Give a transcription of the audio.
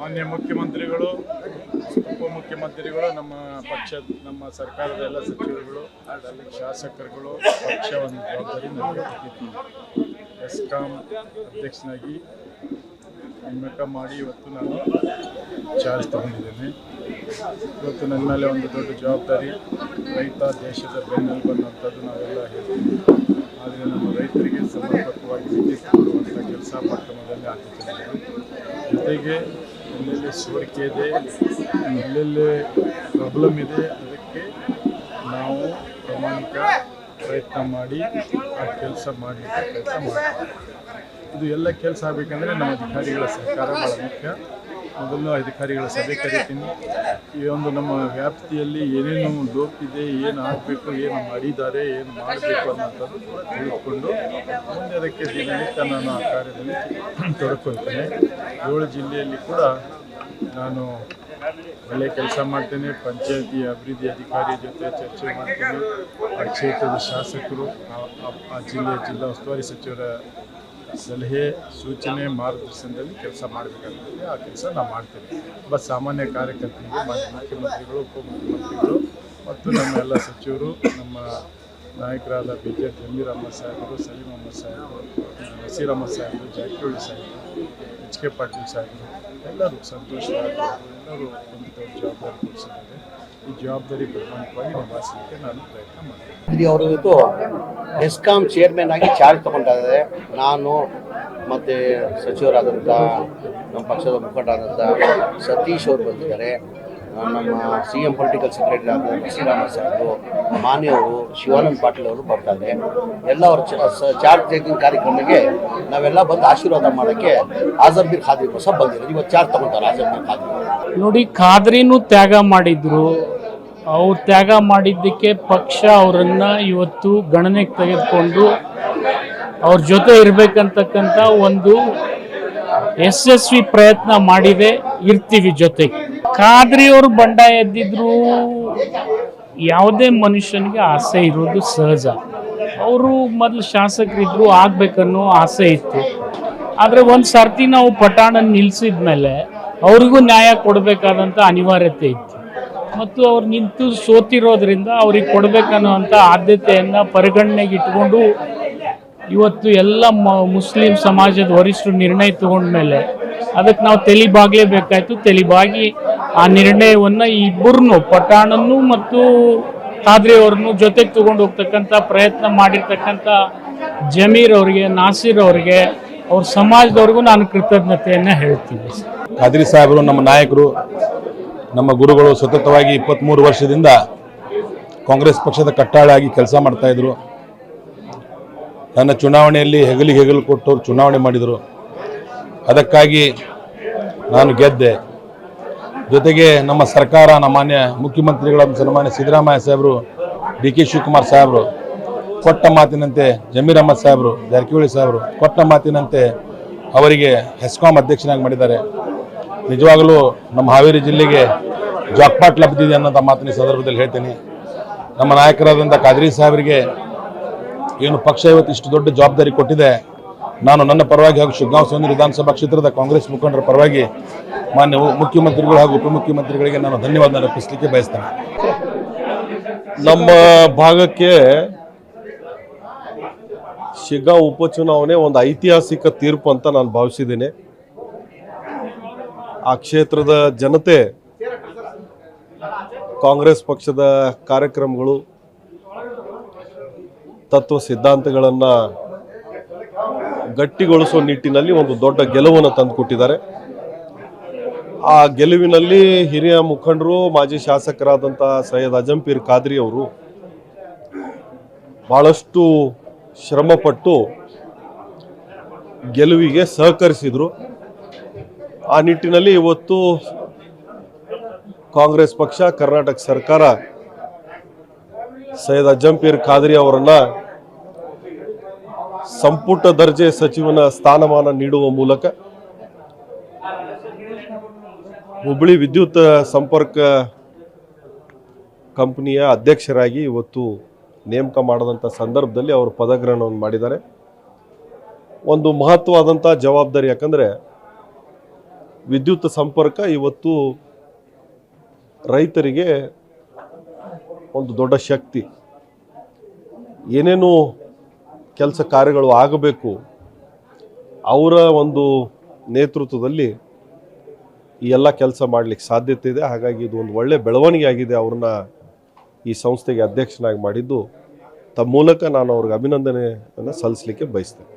ಮಾನ್ಯ ಮುಖ್ಯಮಂತ್ರಿಗಳು, ಉಪಮುಖ್ಯಮಂತ್ರಿಗಳು, ನಮ್ಮ ಪಕ್ಷ, ನಮ್ಮ ಸರ್ಕಾರದ ಎಲ್ಲ ಸಚಿವರುಗಳು ಶಾಸಕರುಗಳು, ಪಕ್ಷವನ್ನು ಜವಾಬ್ದಾರಿ ಎಸ್ಕಾಂ ಅಧ್ಯಕ್ಷನಾಗಿ ನೇಮಕ ಮಾಡಿ ಇವತ್ತು ನಾನು ಚಾರ್ಜ್ ತಗೊಂಡಿದ್ದೇನೆ. ಇವತ್ತು ನನ್ನ ಮೇಲೆ ಒಂದು ದೊಡ್ಡ ಜವಾಬ್ದಾರಿ ರೈತ ದೇಶದ ಬೆನ್ನಲ್ಲಿ ಬಂದಂಥದ್ದು ನಾವೆಲ್ಲ ಹೇಳ್ತೀವಿ. ಆದರೆ ನಮ್ಮ ರೈತರಿಗೆ ಸಮರ್ಪಕವಾಗಿ ವಿದ್ಯುತ್ ಕೊಡುವಂಥ ಕೆಲಸ ಪ್ರಕ್ರಮದಲ್ಲಿ ಆದ್ಯತೆ. ಜೊತೆಗೆ ಎಲ್ಲೆಲ್ಲಿ ಸೋರಿಕೆ ಇದೆ ಎಲ್ಲೆಲ್ಲಿ ಪ್ರಾಬ್ಲಮ್ ಇದೆ. ಅದಕ್ಕೆ ನಾವು ಪ್ರಾಮಾಣಿಕ ಪ್ರಯತ್ನ ಮಾಡಿ ಆ ಕೆಲಸ ಮಾಡಲಿಕ್ಕೆ ಕೆಲಸ ಮಾಡ್ತೀವಿ. ಇದು ಎಲ್ಲ ಕೆಲಸ ಆಗಬೇಕಂದ್ರೆ ನಮ್ಮ ಅಧಿಕಾರಿಗಳ ಸಹಕಾರ ಬಹಳ ಮುಖ್ಯ. ಮೊದಲು ಅಧಿಕಾರಿಗಳ ಸಭೆ ಕರಿತೀನಿ. ಈ ಒಂದು ನಮ್ಮ ವ್ಯಾಪ್ತಿಯಲ್ಲಿ ಏನೇನು ಲೋಪಿದೆ ಏನು ಆಗಬೇಕು, ಏನು ಮಾಡಿದ್ದಾರೆ, ಏನು ಮಾಡಬೇಕು ಅನ್ನೋಂಥದ್ದು ಕೂಡ ತಿಳಿದುಕೊಂಡು ಮುಂದೆ ಅದಕ್ಕೆ ದಿನನಿತ್ಯ ನಾನು ಆ ಕಾರ್ಯದಲ್ಲಿ ತೊಡಕೊಳ್ತೇನೆ. ಏಳು ಜಿಲ್ಲೆಯಲ್ಲಿ ಕೂಡ ನಾನು ಒಳ್ಳೆ ಕೆಲಸ ಮಾಡ್ತೇನೆ. ಪಂಚಾಯತಿ ಅಭಿವೃದ್ಧಿ ಅಧಿಕಾರಿ ಜೊತೆ ಚರ್ಚೆ ಮಾಡ್ತೇನೆ. ಆ ಕ್ಷೇತ್ರದ ಶಾಸಕರು, ಆ- ಜಿಲ್ಲೆಯ ಜಿಲ್ಲಾ ಉಸ್ತುವಾರಿ ಸಚಿವರ ಸಲಹೆ, ಸೂಚನೆ, ಮಾರ್ಗದರ್ಶನದಲ್ಲಿ ಕೆಲಸ ಮಾಡಬೇಕಾಗ್ತದೆ. ಆ ಕೆಲಸ ನಾವು ಮಾಡ್ತೇನೆ. ಒಬ್ಬ ಸಾಮಾನ್ಯ ಕಾರ್ಯಕರ್ತರಿಗೆ ಮಾನ್ಯ ಮುಖ್ಯಮಂತ್ರಿಗಳು, ಉಪಮುಖ್ಯಮಂತ್ರಿಗಳು, ಮತ್ತು ನಮ್ಮ ಎಲ್ಲ ಸಚಿವರು, ನಮ್ಮ ನಾಯಕರಾದ ಬಿ ಜೆ ಜಮೀರ್ ಅಹಮದ್ ಸಾಹೇಬರು ಸಲೀಂ ಅಹಮದ್ ಸಾಹೇಬರು ನಸೀರ್ ಅಹಮದ್ ಸಾಹೇಬರು, ಜಾರಕಿಹೊಳಿ ಸಾಹೇಬರು, ಎಚ್ ಕೆ ಪಾಟೀಲ್ ಸಾಹೇಬರು, ಎಲ್ಲರೂ ಸಂತೋಷವಾಗಿ ಎಲ್ಲರೂ ಒಂದು ಜವಾಬ್ದಾರಿ ಕೊಡಿಸಿದ್ದಾರೆ. ಈ ಜವಾಬ್ದಾರಿ ಬಹುಮಾನವಾಗಿ ನಿಭಾಯಿಸಲಿಕ್ಕೆ ನಾನು ಪ್ರಯತ್ನ ಇಲ್ಲಿ ಅವರು ಇವತ್ತು ಎಸ್ಕಾಂ ಚೇರ್ಮನ್ ಆಗಿ ಚಾರ್ಜ್ ತಗೊಂಡಿದ್ದಾರೆ. ನಾನು ಮತ್ತು ಸಚಿವರಾದಂಥ ನಮ್ಮ ಪಕ್ಷದ ಮುಖಂಡರಾದಂಥ ಸತೀಶ್ ಅವರು ಬಂದಿದ್ದಾರೆ. ನಮ್ಮ ಸಿ ಎಂ ಪೊಲಿಟಿಕಲ್ ಸೆಕ್ರೆಟರಿ ಆದ ನಸೀರಾಮ ಸಾಹೇಬರು ಮಾನ್ಯವರು ಶಿವಾನಂದ ಪಾಟೀಲ್ ಅವರು ಬರ್ತಾರೆ ಎಲ್ಲ ಅವ್ರ ಚಾರ್ಜ್ ಟೇಕಿಂಗ್ ಕಾರ್ಯಕ್ರಮಕ್ಕೆ ನಾವೆಲ್ಲ ಬಂದು ಆಶೀರ್ವಾದ ಮಾಡೋಕ್ಕೆ ಆಜರ್ಬೀರ್ ಖಾದ್ರಿ ಸಹ ಬಂದಿರೋದು. ಇವತ್ತು ಚಾರ್ಜ್ ತಗೊಂತಾರೆ ಆಜರ್ಬೀರ್ ಖಾದ್ರಿ ನೋಡಿ, ಖಾದ್ರಿನೂ ತ್ಯಾಗ ಮಾಡಿದ್ರು. ಅವ್ರು ತ್ಯಾಗ ಮಾಡಿದ್ದಕ್ಕೆ ಪಕ್ಷ ಅವರನ್ನು ಇವತ್ತು ಗಣನೆಗೆ ತೆಗೆದುಕೊಂಡು ಅವ್ರ ಜೊತೆ ಇರಬೇಕಂತಕ್ಕಂಥ ಒಂದು ಯಶಸ್ವಿ ಪ್ರಯತ್ನ ಮಾಡಿದೆ ಇರ್ತೀವಿ ಜೊತೆಗೆ. ಖಾದ್ರಿ ಅವರು ಬಂಡಾಯ ಎದ್ದಿದ್ರು ಯಾವುದೇ ಮನುಷ್ಯನಿಗೆ ಆಸೆ ಇರೋದು ಸಹಜ. ಅವರು ಮೊದಲು ಶಾಸಕರಿದ್ರು ಆಗ್ಬೇಕನ್ನೋ ಆಸೆ ಇತ್ತು. ಆದರೆ ಒಂದು ಸರ್ತಿ ನಾವು ಪಟಾಣ ನಿಲ್ಲಿಸಿದ ಮೇಲೆ ಅವ್ರಿಗೂ ನ್ಯಾಯ ಕೊಡಬೇಕಾದಂಥ ಅನಿವಾರ್ಯತೆ ಇತ್ತು. ಮತ್ತು ಅವ್ರು ನಿಂತು ಸೋತಿರೋದ್ರಿಂದ ಅವ್ರಿಗೆ ಕೊಡಬೇಕನ್ನುವಂಥ ಆದ್ಯತೆಯನ್ನು ಪರಿಗಣನೆಗೆ ಇಟ್ಕೊಂಡು ಇವತ್ತು ಎಲ್ಲ ಮುಸ್ಲಿಂ ಸಮಾಜದ ವರಿಷ್ಠರು ನಿರ್ಣಯ ತಗೊಂಡ್ಮೇಲೆ ಅದಕ್ಕೆ ನಾವು ತೆಲಿಬಾಗ್ಲೇಬೇಕಾಯ್ತು ತೆಲಿಬಾಗಿ ಆ ನಿರ್ಣಯವನ್ನು ಇಬ್ಬರನ್ನು ಪಠಾಣನ್ನು ಮತ್ತು ಖಾದ್ರಿ ಅವ್ರನ್ನು ಜೊತೆಗೆ ತಗೊಂಡು ಹೋಗ್ತಕ್ಕಂಥ ಪ್ರಯತ್ನ ಮಾಡಿರ್ತಕ್ಕಂಥ ಜಮೀರ್ ಅವರಿಗೆ, ನಾಸೀರ್ ಅವರಿಗೆ, ಅವ್ರ ಸಮಾಜದವ್ರಿಗೂ ನಾನು ಕೃತಜ್ಞತೆಯನ್ನು ಹೇಳ್ತೀನಿ. ಖಾದ್ರಿ ಸಾಹೇಬರು, ನಮ್ಮ ನಾಯಕರು, ನಮ್ಮ ಗುರುಗಳು ಸತತವಾಗಿ ಇಪ್ಪತ್ತ್ಮೂರು ವರ್ಷದಿಂದ ಕಾಂಗ್ರೆಸ್ ಪಕ್ಷದ ಕಟ್ಟಾಳಾಗಿ ಕೆಲಸ ಮಾಡ್ತಾ ಇದ್ರು. ನನ್ನ ಚುನಾವಣೆಯಲ್ಲಿ ಹೆಗಲಿಗೆ ಹೆಗಲು ಕೊಟ್ಟವ್ರು ಚುನಾವಣೆ ಮಾಡಿದರು. ಅದಕ್ಕಾಗಿ ನಾನು ಗೆದ್ದೆ. ಜೊತೆಗೆ ನಮ್ಮ ಸರ್ಕಾರ ನಮ್ಮ ಮಾನ್ಯ ಮುಖ್ಯಮಂತ್ರಿಗಳಾದ ಸನ್ಮಾನ್ಯ ಸಿದ್ದರಾಮಯ್ಯ ಸಾಹೇಬರು ಡಿ ಕೆ ಶಿವಕುಮಾರ್ ಸಾಹೇಬರು, ಕೊಟ್ಟ ಮಾತಿನಂತೆ ಜಮೀರ್ ಅಹಮದ್ ಸಾಹೇಬರು, ಜಾರಕಿಹೊಳಿ ಸಾಹೇಬರು, ಕೊಟ್ಟ ಮಾತಿನಂತೆ ಅವರಿಗೆ ಹೆಸ್ಕಾಂ ಅಧ್ಯಕ್ಷನಾಗಿ ಮಾಡಿದ್ದಾರೆ. ನಿಜವಾಗಲೂ ನಮ್ಮ ಹಾವೇರಿ ಜಿಲ್ಲೆಗೆ ಜಾಕ್ಪಾಟ್ ಲಬ್ಧಿದೆ ಅನ್ನೋಂಥ ಮಾತಿನ ಸಂದರ್ಭದಲ್ಲಿ ಹೇಳ್ತೀನಿ. ನಮ್ಮ ನಾಯಕರಾದಂಥ ಕಾದ್ರಿ ಸಾಹೇಬರಿಗೆ ಏನು ಪಕ್ಷ ಇವತ್ತು ಇಷ್ಟು ದೊಡ್ಡ ಜವಾಬ್ದಾರಿ ಕೊಟ್ಟಿದೆ? ನಾನು ನನ್ನ ಪರವಾಗಿ ಹಾಗೂ ಶಿಗ್ಗಾಂವ್ ಸೋನಿ ವಿಧಾನಸಭಾ ಕ್ಷೇತ್ರದ ಕಾಂಗ್ರೆಸ್ ಮುಖಂಡರ ಪರವಾಗಿ ಮಾನ್ಯ ಮುಖ್ಯಮಂತ್ರಿಗಳು ಹಾಗೂ ಉಪಮುಖ್ಯಮಂತ್ರಿಗಳಿಗೆ ನಾನು ಧನ್ಯವಾದ ಅರ್ಪಿಸಲಿಕ್ಕೆ ಬಯಸ್ತೇನೆ. ನಮ್ಮ ಭಾಗಕ್ಕೆ ಶಿಗ್ಗಾಂವ್ ಉಪಚುನಾವಣೆ ಒಂದು ಐತಿಹಾಸಿಕ ತೀರ್ಪು ಅಂತ ನಾನು ಭಾವಿಸಿದ್ದೀನಿ. ಆ ಕ್ಷೇತ್ರದ ಜನತೆ ಕಾಂಗ್ರೆಸ್ ಪಕ್ಷದ ಕಾರ್ಯಕ್ರಮಗಳು ತತ್ವ ಸಿದ್ಧಾಂತಗಳನ್ನು ಗಟ್ಟಿಗೊಳಿಸುವ ನಿಟ್ಟಿನಲ್ಲಿ ಒಂದು ದೊಡ್ಡ ಗೆಲುವನ್ನು ತಂದುಕೊಟ್ಟಿದ್ದಾರೆ. ಆ ಗೆಲುವಿನಲ್ಲಿ ಹಿರಿಯ ಮುಖಂಡರು, ಮಾಜಿ ಶಾಸಕರಾದಂಥ ಸೈಯದ್ ಅಜಂಪೀರ್ ಖಾದ್ರಿ ಅವರು ಬಹಳಷ್ಟು ಶ್ರಮಪಟ್ಟು ಗೆಲುವಿಗೆ ಸಹಕರಿಸಿದರು. ಆ ನಿಟ್ಟಿನಲ್ಲಿ ಇವತ್ತು ಕಾಂಗ್ರೆಸ್ ಪಕ್ಷ, ಕರ್ನಾಟಕ ಸರ್ಕಾರ ಸೈಯದ್ ಅಜ್ಜಂಪೀರ್ ಖಾದ್ರಿ ಅವರನ್ನ ಸಂಪುಟ ದರ್ಜೆ ಸಚಿವನ ಸ್ಥಾನಮಾನ ನೀಡುವ ಮೂಲಕ ಹುಬ್ಬಳ್ಳಿ ವಿದ್ಯುತ್ ಸಂಪರ್ಕ ಕಂಪನಿಯ ಅಧ್ಯಕ್ಷರಾಗಿ ಇವತ್ತು ನೇಮಕ ಮಾಡದಂಥ ಸಂದರ್ಭದಲ್ಲಿ ಅವರು ಪದಗ್ರಹಣವನ್ನು ಮಾಡಿದ್ದಾರೆ. ಒಂದು ಮಹತ್ವವಾದಂಥ ಜವಾಬ್ದಾರಿ ಯಾಕಂದರೆ ವಿದ್ಯುತ್ ಸಂಪರ್ಕ ಇವತ್ತು ರೈತರಿಗೆ ಒಂದು ದೊಡ್ಡ ಶಕ್ತಿ. ಏನೇನು ಕೆಲಸ ಕಾರ್ಯಗಳು ಆಗಬೇಕು, ಅವರ ಒಂದು ನೇತೃತ್ವದಲ್ಲಿ ಈ ಎಲ್ಲ ಕೆಲಸ ಮಾಡಲಿಕ್ಕೆ ಸಾಧ್ಯತೆ ಇದೆ. ಹಾಗಾಗಿ ಇದು ಒಂದು ಒಳ್ಳೆ ಬೆಳವಣಿಗೆ ಆಗಿದೆ ಅವ್ರನ್ನ ಈ ಸಂಸ್ಥೆಗೆ ಅಧ್ಯಕ್ಷನಾಗಿ ಮಾಡಿದ್ದು. ತಮ್ಮ ಮೂಲಕ ನಾನು ಅವ್ರಿಗೆ ಅಭಿನಂದನೆಯನ್ನು ಸಲ್ಲಿಸಲಿಕ್ಕೆ ಬಯಸ್ತೇನೆ.